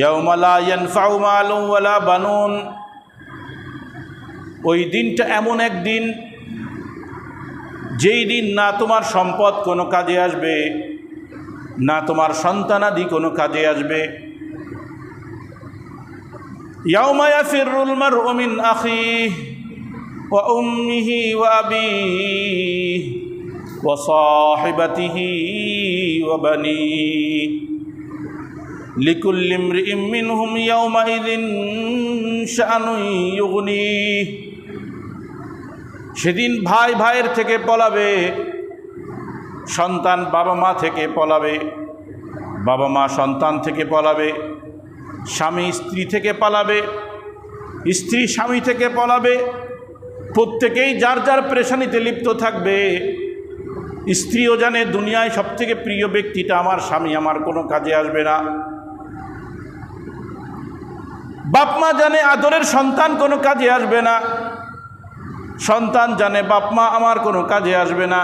ইয়াউমালা ইয়ানফাউ মালুম বানুন। ওই দিনটা এমন এক দিন, যেই দিন না তোমার সম্পদ কোনো কাজে আসবে, না তোমার সন্তানাদি কোনো কাজে আসবে। ইয়াউমা ইয়াফিরুল মারউ মিন আখিহি ওয়া উম্মিহি ওয়া আবিহি ওয়া সাহিবাতিহি ওয়া লিকুল্লি ইমরিইম মিনহুম ইয়াউমাইযিন শাআনুন ইউগনিহি সেদিন ভাই ভাইয়ের থেকে পলাবে, সন্তান বাবা মা থেকে পলাবে, বাবা মা সন্তান থেকে পলাবে, স্বামী স্ত্রী থেকে পালাবে, স্ত্রী স্বামী থেকে পলাবে, প্রত্যেকেই যার যার প্রেশানিতে লিপ্ত থাকবে, স্ত্রীও জানে দুনিয়ায় সবথেকে প্রিয় ব্যক্তিটা আমার স্বামী, আমার কোনো কাজে আসবে না। বাপমা জানে আদরের সন্তান কোনো কাজে আসবে না। সন্তান জানে বাপমা আমার কোনো কাজে আসবে না।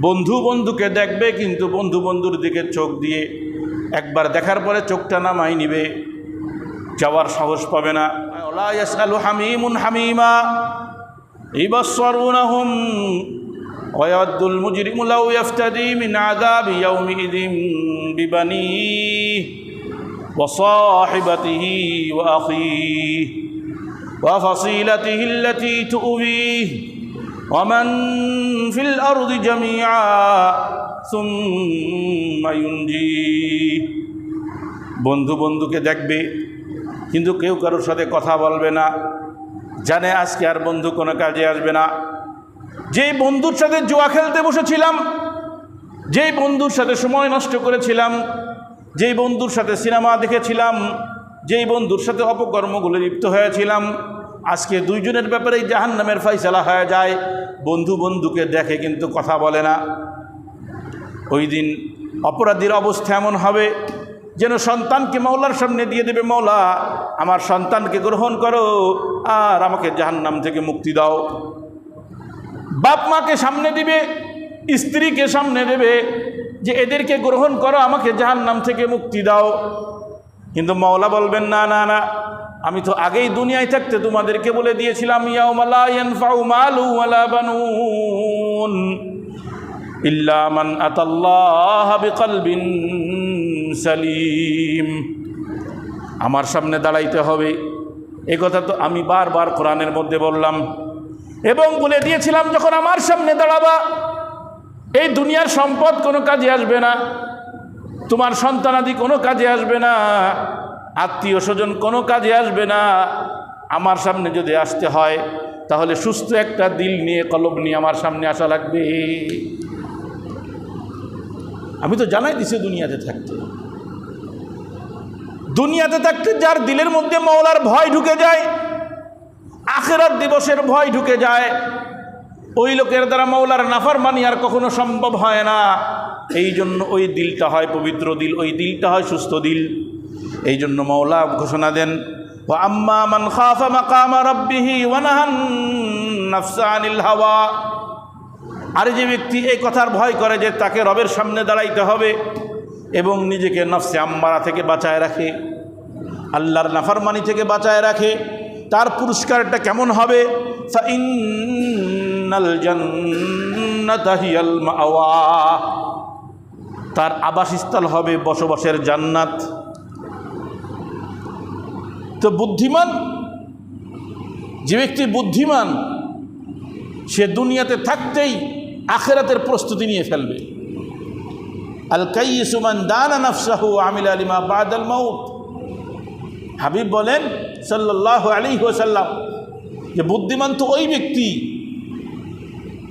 বন্ধু বন্ধুকে দেখবে কিন্তু বন্ধু বন্ধুর দিকে চোখ দিয়ে একবার দেখার পরে চোখটা নামাই নিবে। যাওয়ার সাহস পাবে না। হামিমুন হামিমা ইবসরুনাহুম ওয়াদুল মুজরিমুলাউ ইয়াফতাদি মিন আযাবি ইয়াউমিদিন বিবানিহি। وصاحبته وأخيه وفصيلته التي تؤويه ومن في الأرض جميعا ثم ينجيه বন্ধু বন্ধুকে দেখবে কিন্তু কেউ কারোর সাথে কথা বলবে না জানে আজকে আর বন্ধু কোনো কাজে আসবে না যেই বন্ধুর সাথে জুয়া খেলতে বসেছিলাম যেই বন্ধুর সাথে সময় নষ্ট করেছিলাম যেই বন্ধুর সাথে সিনেমা দেখেছিলাম, যেই বন্ধুর সাথে অপকর্মগুলো লিপ্ত হয়েছিলাম, আজকে দুইজনের ব্যাপারেই জাহান নামের ফাইসলা হয়ে যায়। বন্ধু বন্ধুকে দেখে কিন্তু কথা বলে না। ওই দিন অপরাধীর অবস্থা এমন হবে, যেন সন্তানকে মৌলার সামনে দিয়ে দেবে মৌলা আমার সন্তানকে গ্রহণ করো আর আমাকে জাহান্নাম থেকে মুক্তি দাও। বাপ মাকে সামনে দিবে, স্ত্রীকে সামনে দেবে যে এদেরকে গ্রহণ করো, আমাকে জাহান নাম থেকে মুক্তি দাও। কিন্তু মৌলা বলবেন, না না না, আমি তো আগেই দুনিয়ায় থাকতে তোমাদেরকে বলে দিয়েছিলাম ইয়াউমালা ইয়ানফাউ মালু ওয়ালা বানুন ইল্লা মান আতাল্লাহ বিকলবিন সালিম। আমার সামনে দাঁড়াইতে হবে। এ কথা তো আমি বারবার কোরআনের মধ্যে বললাম। এবং বলে দিয়েছিলাম, যখন আমার সামনে দাঁড়াবা এই দুনিয়ার সম্পদ কোনো কাজে আসবে না। তোমার সন্তানাদি কোনো কাজে আসবে না। আত্মীয় স্বজন কোনো কাজে আসবে না। আমার সামনে যদি আসতে হয়, তাহলে সুস্থ একটা দিল নিয়ে, কলব নিয়ে আমার সামনে আসা লাগবে। আমি তো জানাই দিছি দুনিয়াতে থাকতে। দুনিয়াতে থাকতে যার দিলের মধ্যে মৌলার ভয় ঢুকে যায়, আখেরাত দিবসের ভয় ঢুকে যায়। ওই লোকের দ্বারা মৌলার নাফার মানি আর কখনো সম্ভব হয় না। এই জন্য ওই দিলটা হয় পবিত্র দিল, ওই দিলটা হয় সুস্থ দিল। এই জন্য মৌলা ঘোষণা দেন ও আম্মা মান হাওয়া। আর যে ব্যক্তি এই কথার ভয় করে যে তাকে রবের সামনে দাঁড়াইতে হবে এবং নিজেকে নফসে আম্মারা থেকে বাঁচায় রাখে, আল্লাহর নাফারমানি থেকে বাঁচায় রাখে, তার পুরস্কারটা কেমন হবে? ফাইন্নাল জান্নাতা হিয়াল মাওয়া। তার আবাসস্থল হবে বসবাসের জান্নাত। তো বুদ্ধিমান, যে ব্যক্তি বুদ্ধিমান, সে দুনিয়াতে থাকতেই আখেরাতের প্রস্তুতি নিয়ে ফেলবে। আল কাইসুমান দানা নফসাহু আমিল আলিমা বাদ আল মাউত। হাবিব বলেন সাল্লাহ আলী ওসাল্লাম যে বুদ্ধিমান তো ওই ব্যক্তি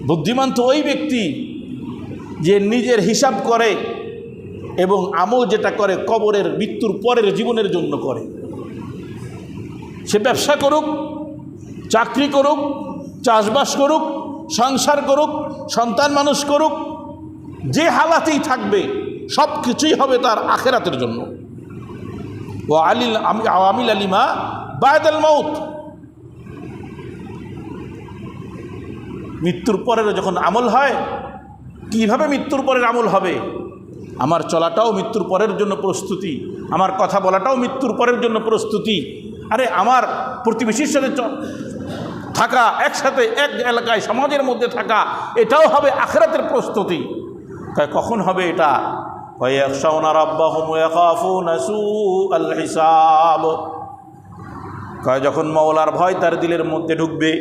বুদ্ধিমান তো ওই ব্যক্তি যে নিজের হিসাব করে এবং আমল যেটা করে কবরের মৃত্যুর পরের জীবনের জন্য করে। সে ব্যবসা করুক, চাকরি করুক, চাষবাস করুক, সংসার করুক, সন্তান মানুষ করুক, যে হালাতেই থাকবে, সব কিছুই হবে তার আখেরাতের জন্য। ও আলিল আমিল আলিমা বায়দাল মৌত মৃত্যুর পরের যখন আমল হয়, কীভাবে মৃত্যুর পরের আমল হবে? আমার চলাটাও মৃত্যুর পরের জন্য প্রস্তুতি। আমার কথা বলাটাও মৃত্যুর পরের জন্য প্রস্তুতি। আরে, আমার প্রতিবেশীর সাথে থাকা, একসাথে এক এলাকায় সমাজের মধ্যে থাকা, এটাও হবে আখরাতের প্রস্তুতি। তাই কখন হবে এটা? যখন মৌলার ভয় তার দিলের মধ্যে ঢুকবে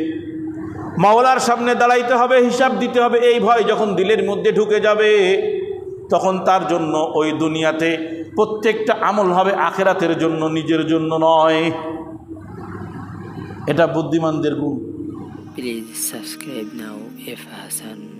মাওলার সামনে দাঁড়াইতে হবে, হিসাব দিতে হবে। এই ভয় যখন দিলের মধ্যে ঢুকে যাবে, তখন তার জন্য ওই দুনিয়াতে প্রত্যেকটা আমল হবে আখেরাতের জন্য, নিজের জন্য নয়। এটা বুদ্ধিমানদের গুণ। Please subscribe now F Hassan.